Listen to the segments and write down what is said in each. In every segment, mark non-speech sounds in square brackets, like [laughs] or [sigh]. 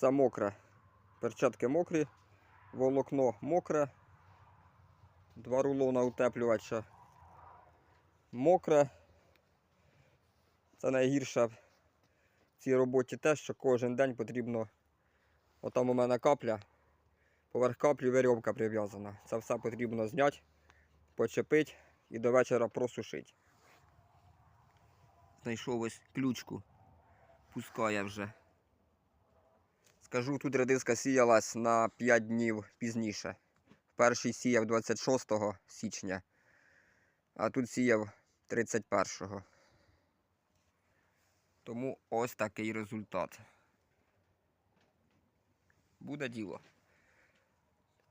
Все мокре. Перчатки мокрі, волокно мокре. Два рулона утеплювача мокре. Це найгірше в цій роботі те, що кожен день потрібно. Отам у мене капля. Поверх каплі верьовка прив'язана. Це все потрібно зняти, почепити і до вечора просушити. Знайшов ось ключку. Пускає вже. Скажу, тут редиска сіялась на 5 днів пізніше. Перший сіяв 26 січня, а тут сіяв 31. Тому ось такий результат. Буде діло.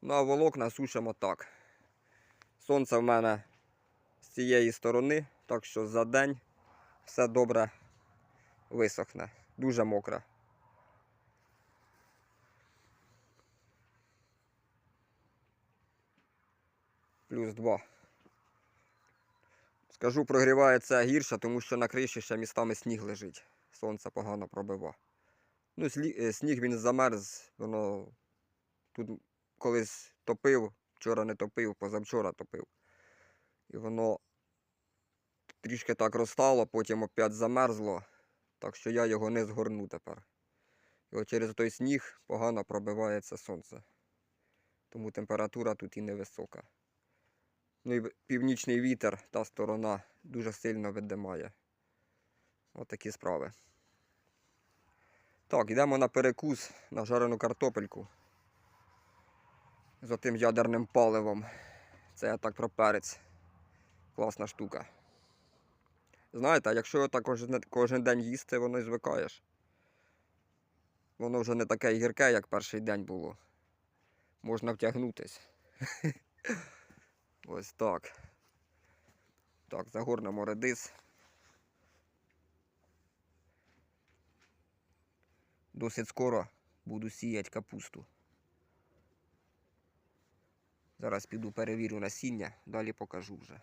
Ну а волокна сушимо так. Сонце в мене з цієї сторони, так що за день все добре висохне. Дуже мокре. Плюс 2. Скажу, прогрівається гірше, тому що на криші ще містами сніг лежить. Сонце погано пробива. Ну, е, сніг він замерз, воно тут колись топив, вчора не топив, позавчора топив. І воно трішки так розстало, потім опять замерзло, так що я його не згорну тепер. І от через той сніг погано пробивається сонце. Тому температура тут і невисока. Ну і північний вітер, та сторона дуже сильно видимає. От такі справи. Так, йдемо на перекус на жарену картопельку з отим ядерним паливом. Це я так про перець. Класна штука. Знаєте, якщо так кожен, кожен день їсти, воно й звикаєш. Воно вже не таке гірке, як перший день було. Можна втягнутись. [laughs] Ось так. Так, загорнемо редис. Досить скоро буду сіяти капусту. Зараз піду перевірю насіння, далі покажу вже.